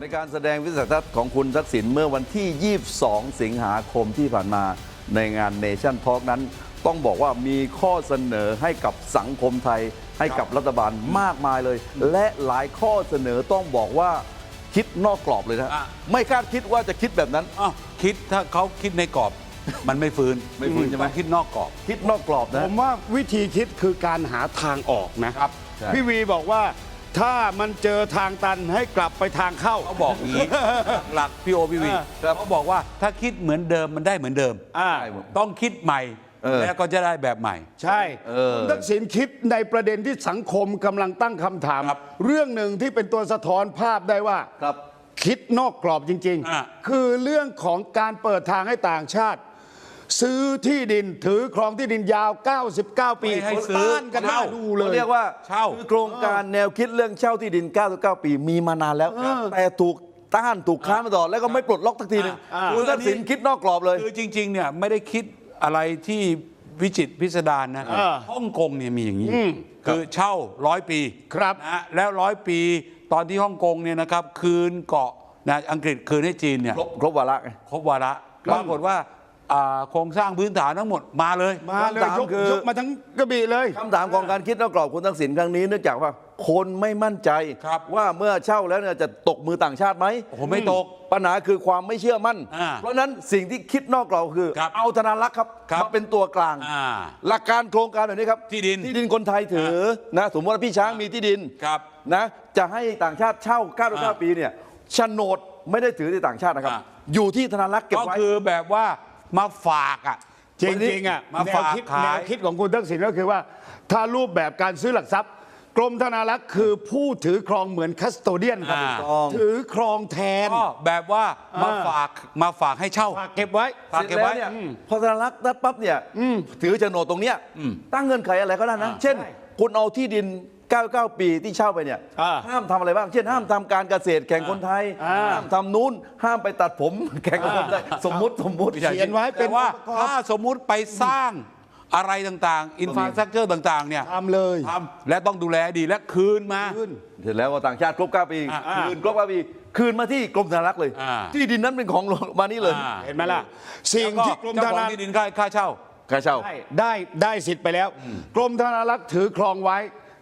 ในการแสดงวิสัยทัศน์ของคุณทักษิณเมื่อวันที่ 22 สิงหาคมที่ผ่านมาในงานเนชั่นทอ k นั้น ต้องบอกว่ามีข้อเสนอให้กับสังคมไทย ให้กับรัฐบาลมากมายเลย และหลายข้อเสนอต้องบอกว่าคิดนอกกรอบเลยนะอะไม่คาดคิดว่าจะคิดแบบนั้นอ้าวคิดถ้าเขาคิดในกรอบ มันไม่ฟื้นไม่ฟื้นใช่ไหมต้องคิดนอกกรอบ คิดนอกกรอบผนะมว่าวิธีคิดคือการหาทางออกนะครับใช่พี่วีบอกว่า ถ้ามันเจอทางตันให้กลับไปทางเข้า เขาบอกอย่างนี้ หลักพี่โอพี่วีครับเขาบอกว่าถ้าคิดเหมือนเดิมมันได้เหมือนเดิมอ่า ต้องคิดใหม่ เออ แล้วก็จะได้แบบใหม่ ใช่เออ คุณทักษิณคิดในประเด็นที่สังคมกำลังตั้งคำถาม ครับเรื่องหนึ่งที่เป็นตัวสะท้อนภาพได้ว่า ครับ คิดนอกกรอบจริงอะ ๆ คือเรื่องของการเปิดทางให้ต่างชาติ ซื้อที่ดินถือครองที่ดินยาว 99 ปีไม่ให้เขาซื้อต้านกันหน้าเช่า ดูเลเขายเรียกว่าเช่า คือโครงการแนวคิดเรื่องเช่าที่ดิน 99 ปีมีมานานแล้ว แต่ถูกต้านถูกค้านมาตลอดแล้วก็ไม่ปลดล็อกสักทีหนึงอ่า คุณทักษิณคิดนอกกรอบเลย คือจริงๆเนี่ยไม่ได้คิดอะไรที่วิจิตรพิสดารนะเออฮ่องกงเนี่ยมีอย่างนี้ คือเช่าร้อยปีครับนะฮะแล้วร้อยปีตอนที่ฮ่องกงเนี่ยนะครับคืนเกาะนะอังกฤษคืนให้จีนเนี่ยครบครบวาระไง ครบวาระปรากฏว่า อ่าโครงสร้างพื้นฐานทั้งหมดมาเลย มาเลยคำถามยกคือ ยกมาทั้งกระบี่เลย คำถามของการคิดนอกกรอบคุณทักษิณครั้งนี้เนื่องจากว่าคนไม่มั่นใจ ครับว่าเมื่อเช่าแล้วเนี่ยจะตกมือต่างชาติไหมโอ้โหไม่ตกปัญหาคือความไม่เชื่อมั่น อ่าเพราะฉะนั้นสิ่งที่คิดนอกกรอบคือครับเอาธนารักษ์ครับครับมาเป็นตัวกลาง อ่าหลักการโครงการแบบนี้ครับที่ดิน ที่ดินคนไทยถือนะสมมติว่าพี่ช้างมีที่ดิน ครับ นะจะให้ต่างชาติเช่าอ่า99ปีเนี่ยโฉนดไม่ได้ถือที่ต่างชาตินะครับ อ่า อยู่ที่ธนารักษ์เก็บก็ไว้ คือแบบว่า มาฝากอะจริงๆอะมาแนฝาวกคิดขายแนวคิดของคุณทักษิณก็คือว่า ถ้ารูปแบบการซื้อหลักทรัพย์ กรมธนารักษ์คือผู้ถือครองเหมือนคัสโตเดียนครับอ่าต้องถือครองแทนก็แบบว่ามาอ่าฝากมาฝากให้เช่าฝากเก็บไว้ฝากเสเก็ร็บจไว้แล้วเนี่ยพอธนารักษ์นัดปั๊บเนี่ยถือโฉนดตรงเนี้ยตั้งเงื่อนไขอะไรก็ได้นะ เช่น คุณเอาที่ดิน 99 ปีที่เช่าไปเนี่ยอ่าห้ามทำอะไรบ้าง เช่นห้ามทำการเกษตรแข่งคนไทย อ่า ห้ามทำนู้นห้ามไปตัดผม แข่งกับคนไทยสมมุติสมมุติไม่ใช่เขียนไว้เป็นแต่ว่าองค์ประกอบ ถ้าสมมุติไปสร้างอะไรต่างๆ อินฟราสตรักเจอร์ต่าง ๆ เนี่ยทำเลยทำและต้องดูแลให้ดีและคืนมาเสร็จแล้วก็ต่างชาติครบ 9 ปีอ่าคืนครบ 9 ปี คืนมาที่กรมธนารักษ์เลย อ่า ที่ดินนั้นเป็นของมานี่เลยอ่า เห็นไหมล่ะ สิ่งแล้วที่กรมเจ้าธของนาที่ดินค่าค่าเช่า ค่าเช่า ได้ได้ได้สิทธิ์ไปแล้ว กรมธนารักษ์ถือครองไว้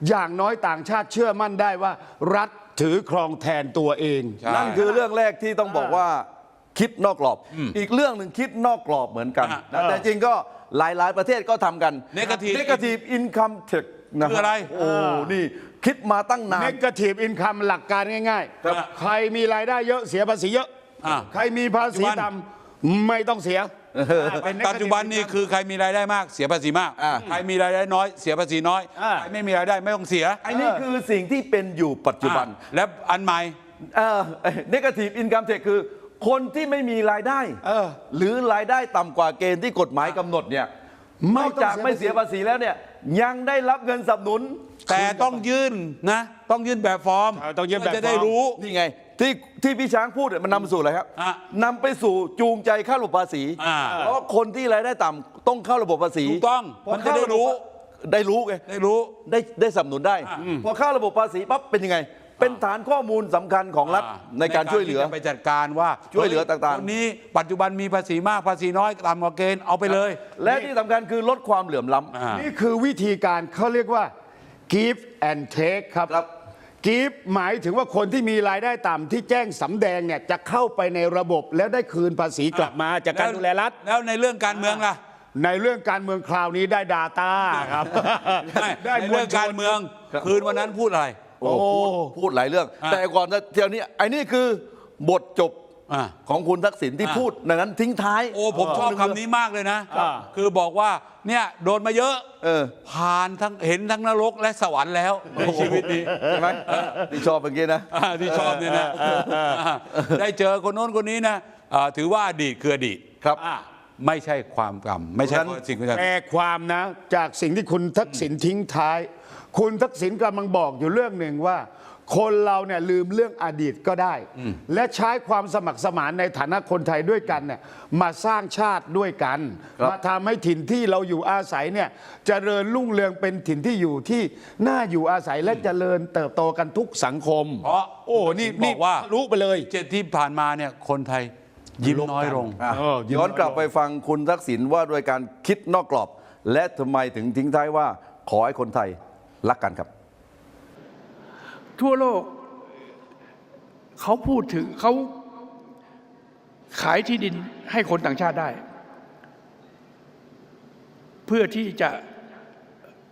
อย่างน้อยต่างชาติเชื่อมั่นได้ว่า รัฐถือครองแทนตัวเอง ใช่ นั่นคือเรื่องแรกที่ต้องบอกว่าคิดนอกกรอบ อีกเรื่องหนึ่งคิดนอกกรอบเหมือนกันอะนะแต่จริงก็หลาย ๆ ประเทศก็ทำกัน Negative Negative Income Tax นะคืออะไร โอ้นี่คิดมาตั้งนาน เนกาทีฟอินคัมหลักการง่ายครับ ๆ ใครมีรายได้เยอะเสียภาษีเยอะ อ่าใครมีภาษีปัจจุบัน ต่ำไม่ต้องเสีย เป็นปัจจุบันนี่คือใครมีรายได้มากเสียภาษีมากอ่าใครมีรายได้น้อยเสียภาษีน้อยอ่าใครไม่มีรายได้ไม่ต้องเสียไอ้นี่คือสิ่งที่เป็นอยู่ปัจจุบันอ่าและอันใหม่เอ่อ Negative Income Tax คือ คนที่ไม่มีรายได้เออหรือรายได้ต่ำกว่าเกณฑ์ที่กฎหมายกำหนดเนี่ยนไม่อกต้องจากไม่เสีเสียยภาภาษีษีแล้วเนี่ยยังได้รับเงินสนับสนุน แต่ต้องยื่นนะ ต้องยื่นแบบฟอร์มเออต้องยื่นแบบเพื่จะได้ฟอร์มรู้นี่ไง ที่ที่พี่ช้างพูดเนี่ยมันนำไปสู่อะไรครับอะนำไปสู่จูงใจเข้าระบบภาษี อ่า เพราะคนที่รายได้ต่ำต้องเข้าระบบภาษีถูกต้องพอมันจะได้เข้าะบบรู้ ได้รู้ไง ได้รู้ ได้ได้สนับสนุนได้อะพอเข้าระบบภาษีปั๊บเป็นยังไง เป็นฐานข้อมูลสำคัญของรัฐอ่าในการช่วยเหลือ ที่จะไปจัดการว่าช่วยเหลือต่างๆ คนนี้ปัจจุบันมีภาษีมากภาษีน้อยตามกฎเกณฑ์เอาไปเลย และที่สำคัญคือลดความเหลื่อมล้ำ อ่า นี่คือวิธีการเขาเรียกว่า give and take ครับ ครับ give หมายถึงว่าคนที่มีรายได้ต่ำที่แจ้งสำแดงเนี่ยจะเข้าไปในระบบแล้วได้คืนภาษีกลับมาจากการดูแลรัฐ แล้วในเรื่องการเมืองล่ะ ในเรื่องการเมืองคราวนี้ได้ Data ครับไม่ได้ในเรื่องการเมืองครับคืนวันนั้นพูดอะไร โอ้พูดพูดหลายเรื่องอะแต่ก่อนจะเที่ยวนี้ไอ้นี่คือบทจบ อ่า ของคุณทักษิณที่อะพูดในนั้นทิ้งท้าย โอ้ ผมชอบคำนี้มากเลยนะ อ่า คือบอกว่าเนี่ยโดนมาเยอะเออ ผ่านทั้งเห็นทั้งนรกและสวรรค์แล้วในชีวิตนี้ ใช่ไหมที่ชอบเมื่อกี้นะ อ่าที่ชอบเนี่ยนะได้เจอคนโน้นคนนี้นะอ่าถือว่าอดีตคืออดีตครับ อ่าไม่ใช่ความกรรม ไม่ใช่เพราะฉะนั้นสิ่งที่แปลความนะ จากสิ่งที่คุณทักษิณทิ้งท้าย คุณทักษิณกำลังบอกอยู่เรื่องหนึ่งว่า คนเราเนี่ยลืมเรื่องอดีตก็ได้ และใช้ความสมัครสมานในฐานะคนไทยด้วยกันเนี่ยมาสร้างชาติด้วยกันครับมาทำให้ถิ่นที่เราอยู่อาศัยเนี่ยเจริญรุ่งเรืองเป็นถิ่นที่อยู่ที่น่าอยู่อาศัยและเจริญเติบโตกันทุกสังคมเพราะโอ้นี่บนี่อกว่ารู้ไปเลยเจ็ดที่ผ่านมาเนี่ยคนไทยยิ้มน้อยลงอะเออยิ้มย้อนกลับไปฟังคุณทักษิณว่าโดยการคิดนอกกรอบ และทำไมถึงทิ้งท้ายว่าขอให้คนไทยรักกันครับ ทั่วโลก เขาพูดถึงเขาขายที่ดินให้คนต่างชาติได้ เพื่อที่จะ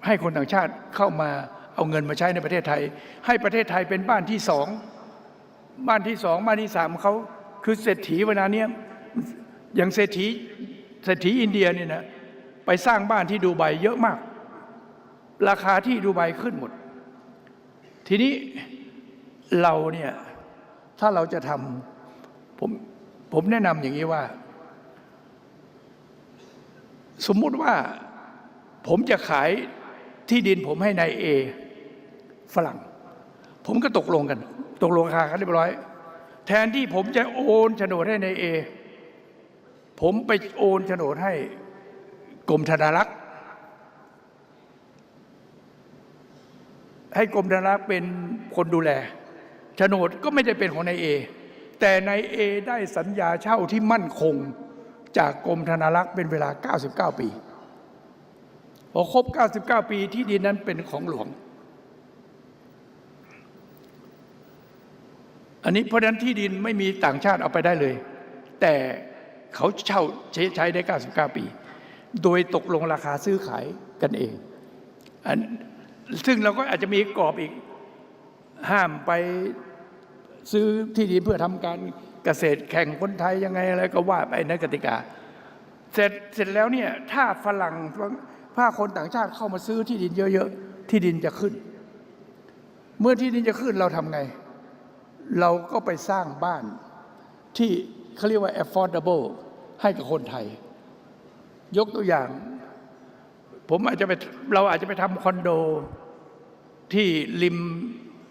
ให้คนต่างชาติเข้ามาเอาเงินมาใช้ในประเทศไทย ให้ประเทศไทยเป็นบ้านที่สองบ้านที่สองบ้านที่สามเขาคือเศรษฐีเวลาเนี้ยอย่างเศรษฐีเศรษฐีอินเดียเนี่ยนะไปสร้างบ้านที่ดูไบเยอะมาก ราคาที่ดูไบขึ้นหมด ทีนี้เราเนี่ยถ้าเราจะทำผมผมแนะนำอย่างนี้ว่า สมมุติว่าผมจะขายที่ดินผมให้นายเอฝรั่ง ผมก็ตกลงกัน ตกลงราคากันเรียบร้อย แทนที่ผมจะโอนโฉนดให้นายเอผมไปโอนโฉนดให้กรมธนารักษ์ ให้กรมธนารักษ์เป็นคนดูแลโฉนดก็ไม่ได้เป็นของนายเอแต่นายเอได้สัญญาเช่าที่มั่นคงจากกรมธนารักษ์เป็นเวลา 99 ปีพอครบ 99 ปีที่ดินนั้นเป็นของหลวง อันนี้เพราะนั้นที่ดินไม่มีต่างชาติเอาไปได้เลย แต่เขาเช่าใช้ใช้ได้ 99 ปี โดยตกลงราคาซื้อขายกันเองอัน ซึ่งเราก็อาจจะมีกรอบอีกห้ามไปซื้อที่ดินเพื่อทำการเกษตรแข่งคนไทยยังไงอะไรก็ว่าไปในกติกา เสร็จเสร็จแล้วเนี่ยถ้าฝรั่งถ้าคนต่างชาติเข้ามาซื้อที่ดินเยอะๆ ที่ดินจะขึ้น เมื่อที่ดินจะขึ้นเราทำไง เราก็ไปสร้างบ้านที่เขาเรียกว่า affordable ให้กับคนไทย ยกตัวอย่าง ผมอาจจะไปเราอาจจะไปทำคอนโด ที่ริม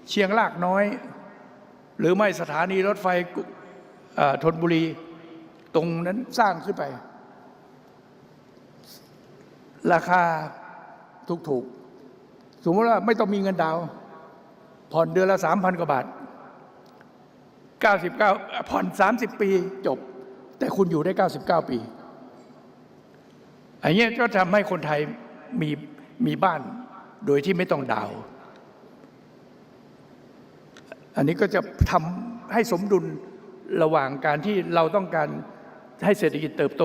เชียงรากน้อย หรือไม่สถานีรถไฟธนบุรี ตรงนั้นสร้างขึ้นไป ราคาถูกๆ สมมติว่าไม่ต้องมีเงินดาว ผ่อนเดือนละสามพันกว่าบาท99ผ่อน30ปีจบ แต่คุณอยู่ได้99ปีอันนี้ก็ทำให้คนไทยมีมีบ้านโดยที่ไม่ต้องดาว อันนี้ก็จะทำให้สมดุลระหว่างการที่เราต้องการให้เศรษฐกิจเติบโต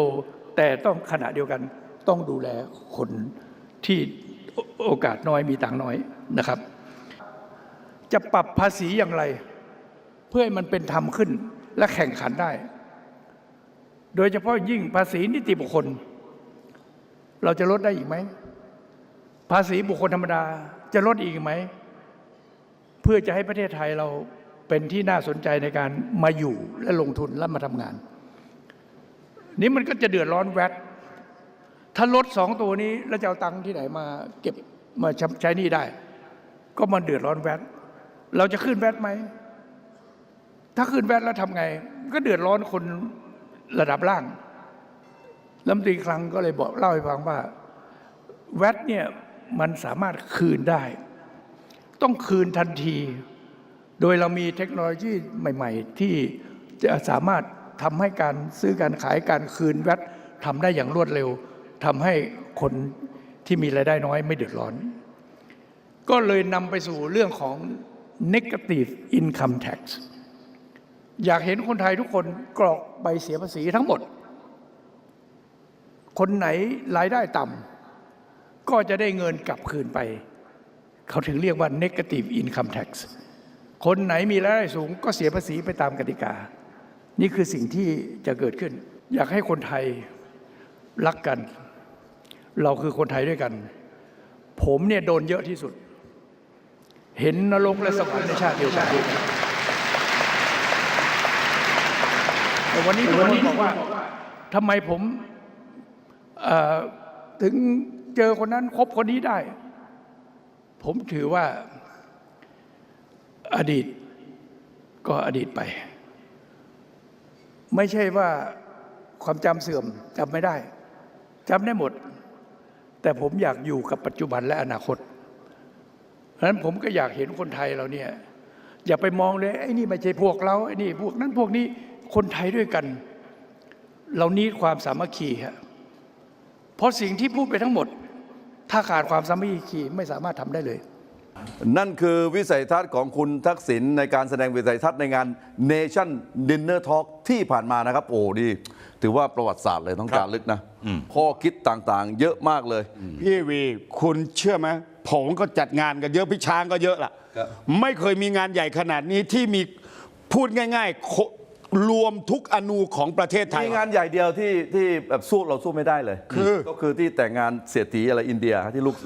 แต่ต้องขณะเดียวกันต้องดูแลคนที่โอกาสน้อยมีต่างค์น้อยนะครับ จะปรับภาษีอย่างไร เพื่อให้มันเป็นธรรมขึ้นและแข่งขันได้ โดยเฉพาะยิ่งภาษีนิติบุคคล เราจะลดได้อีกไหม ภาษีบุคคลธรรมดาจะลดอีกไหม เพื่อจะให้ประเทศไทยเราเป็นที่น่าสนใจในการมาอยู่และลงทุนและมาทำงาน นี้มันก็จะเดือดร้อนแวดถ้าลดสองตัวนี้แล้วจะเอาตังค์ที่ไหนมาเก็บมาใช้หนี่ได้ ก็มันเดือดร้อนแวดเราจะขึ้นแวดไหม ถ้าขึ้นแวดแล้วทำไง ก็เดือดร้อนคนระดับล่างลำตีคลังก็เลยบอกเล่าให้ฟังว่าแวดเนี่ยมันสามารถคืนได้ ต้องคืนทันที โดยเรามีเทคโนโลยีใหม่ ๆ ที่จะสามารถทำให้การซื้อการขายการคืนแวดทำได้อย่างรวดเร็วทำให้คนที่มีรายได้น้อยไม่เดือดร้อน ก็เลยนำไปสู่เรื่องของ negative income tax อยากเห็นคนไทยทุกคนกรอกใบเสียภาษีทั้งหมด คนไหนรายได้ต่ำก็จะได้เงินกลับคืนไป เขาถึงเรียกว่า negative income tax คนไหนมีรายได้สูงก็เสียภาษีไปตามกติกา นี่คือสิ่งที่จะเกิดขึ้น อยากให้คนไทยรักกัน เราคือคนไทยด้วยกัน ผมเนี่ยโดนเยอะที่สุด เห็นนรกและสวรรค์ในชาติเดียวกันแต่วันนี้ทุกคนบอกว่าทำไมผมถึงเจอคนนั้นคบคนนี้ได้ ผมถือว่าอดีตก็อดีตไป ไม่ใช่ว่าความจำเสื่อมจำไม่ได้จำได้หมด แต่ผมอยากอยู่กับปัจจุบันและอนาคตเพราะฉะนั้นผมก็อยากเห็นคนไทยเราเนี่ยอย่าไปมองเลยไอ้นี่ไม่ใช่พวกเราไอ้นี่พวกนั้นพวกนี้คนไทยด้วยกัน เรานี้ความสามัคคีฮะเพราะสิ่งที่พูดไปทั้งหมด ถ้าขาดความสามัคคีไม่สามารถทำได้เลย นั่นคือวิสัยทัศน์ของคุณทักษิณในการแสดงวิสัยทัศน์ในงาน Nation Dinner Talk ที่ผ่านมานะครับ โอ้ดีถือว่าประวัติศาสตร์เลยต้องการลึกนะข้อคิดต่างๆ เยอะมากเลย พี่วี คุณเชื่อไหมผมก็จัดงานกันเยอะพี่ช้างก็เยอะล่ะครับไม่เคยมีงานใหญ่ขนาดนี้ที่มีพูดง่ายๆโค รวมทุกอนูของประเทศไทย มีงานใหญ่เดียวที่ที่แบบสู้เราสู้ไม่ได้เลย คือก็คือที่แต่งงานเศรษฐีอะไรอินเดียที่ลูก